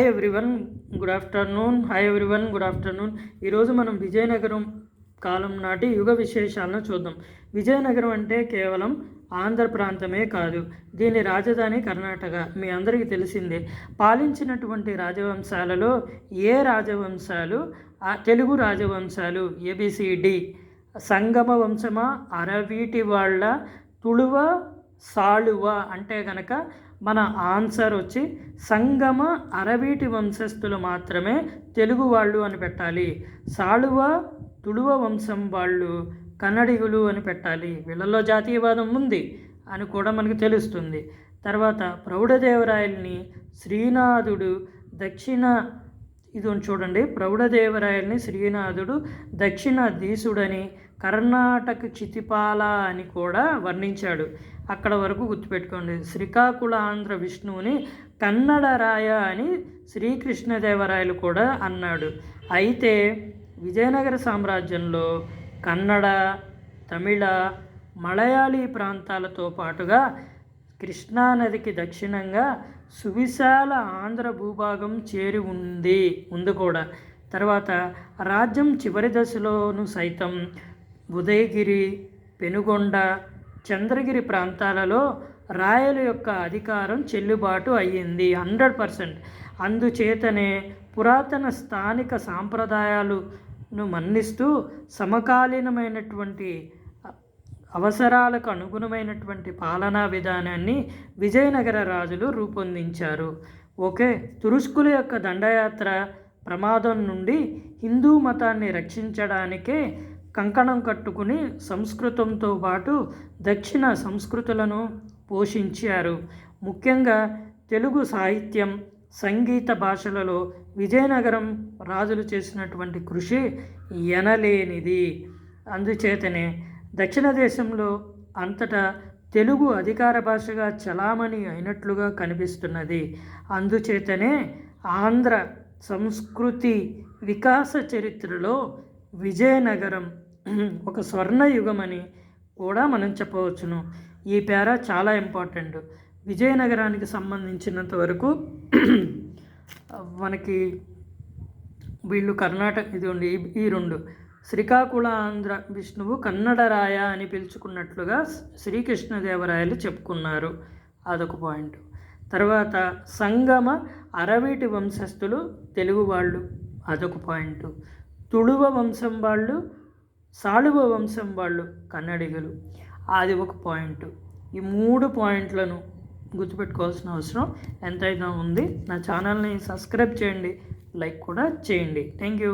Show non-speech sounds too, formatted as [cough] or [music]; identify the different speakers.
Speaker 1: Hi everyone good afternoon hi everyone good afternoon ఈరోజు మనం విజయనగరం కాలం నాటి యుగ విశేషాలను చూద్దాం. విజయనగరం అంటే కేవలం ఆంధ్ర ప్రాంతమే కాదు దీని రాజధాని కర్ణాటక. మీ అందరికీ తెలిసిందే. పాలించినటువంటి రాజవంశాలలో ఏ రాజవంశాలు? తెలుగు రాజవంశాలు ఏబిసిడి సంగమ వంశమా? అరవీటి వాళ్ళ తుಳುవ సాళువ అంటే గనక మన ఆన్సర్ వచ్చి సంగమ అరవీటి వంశస్థులు మాత్రమే తెలుగు వాళ్ళు అని పెట్టాలి. సాళువ తుಳುవ వంశం వాళ్ళు కన్నడిగులు అని పెట్టాలి. వీళ్ళలో జాతీయవాదం ఉంది అని కూడా మనకు తెలుస్తుంది. తర్వాత ప్రౌఢదేవరాయల్ని శ్రీనాథుడు దక్షిణ ఇది చూడండి ప్రౌఢదేవరాయల్ని శ్రీనాథుడు దక్షిణ దీసుడని కర్ణాటక చితిపాల అని కూడా వర్ణించాడు. అక్కడ వరకు గుర్తుపెట్టుకోండి. శ్రీకాకుళ ఆంధ్ర విష్ణువుని కన్నడ రాయ అని శ్రీకృష్ణదేవరాయలు కూడా అన్నాడు. అయితే విజయనగర సామ్రాజ్యంలో కన్నడ తమిళ మలయాళీ ప్రాంతాలతో పాటుగా కృష్ణానదికి దక్షిణంగా సువిశాల ఆంధ్ర భూభాగం చేరి ఉంది ఉంది కూడా. తర్వాత రాజ్యం చివరి దశలోను సైతం ఉదయగిరి పెనుగొండ చంద్రగిరి ప్రాంతాలలో రాయల యొక్క అధికారం చెల్లుబాటు అయ్యింది హండ్రెడ్ పర్సెంట్. అందుచేతనే పురాతన స్థానిక సాంప్రదాయాలను మన్నిస్తూ సమకాలీనమైనటువంటి అవసరాలకు అనుగుణమైనటువంటి పాలనా విధానాన్ని విజయనగర రాజులు రూపొందించారు. ఓకే తురుష్కుల యొక్క దండయాత్ర ప్రమాదం నుండి హిందూ మతాన్ని రక్షించడానికే కంకణం కట్టుకుని సంస్కృతంతో పాటు దక్షిణ సంస్కృతులను పోషించారు. ముఖ్యంగా తెలుగు సాహిత్యం సంగీత భాషలలో విజయనగరం రాజులు చేసినటువంటి కృషి ఎనలేనిది. అందుచేతనే దక్షిణ దేశంలో అంతటా తెలుగు అధికార భాషగా చలామణి అయినట్లుగా కనిపిస్తున్నది. అందుచేతనే ఆంధ్ర సంస్కృతి వికాస చరిత్రలో విజయనగరం ఒక స్వర్ణయుగం అని కూడా మనం చెప్పవచ్చును. ఈ పేర చాలా ఇంపార్టెంట్. విజయనగరానికి సంబంధించినంత వరకు [clears throat] మనకి వీళ్ళు కర్ణాటక ఇది ఈ- రెండు. శ్రీకాకుళ ఆంధ్ర విష్ణువు కన్నడరాయ అని పిలుచుకున్నట్లుగా శ్రీకృష్ణదేవరాయలు చెప్పుకున్నారు. అదొక పాయింట్. తర్వాత సంగమ అరవీటి వంశస్థులు తెలుగు వాళ్ళు. అదొక పాయింట్. తుಳುవ వంశం వాళ్ళు సాళువ వంశం వాళ్ళు కన్నడిగలు. అది ఒక పాయింట్. ఈ మూడు పాయింట్లను గుర్తుపెట్టుకోవాల్సిన అవసరం ఎంతైనా ఉంది. నా ఛానల్ని సబ్స్క్రైబ్ చేయండి లైక్ కూడా చేయండి. Thank you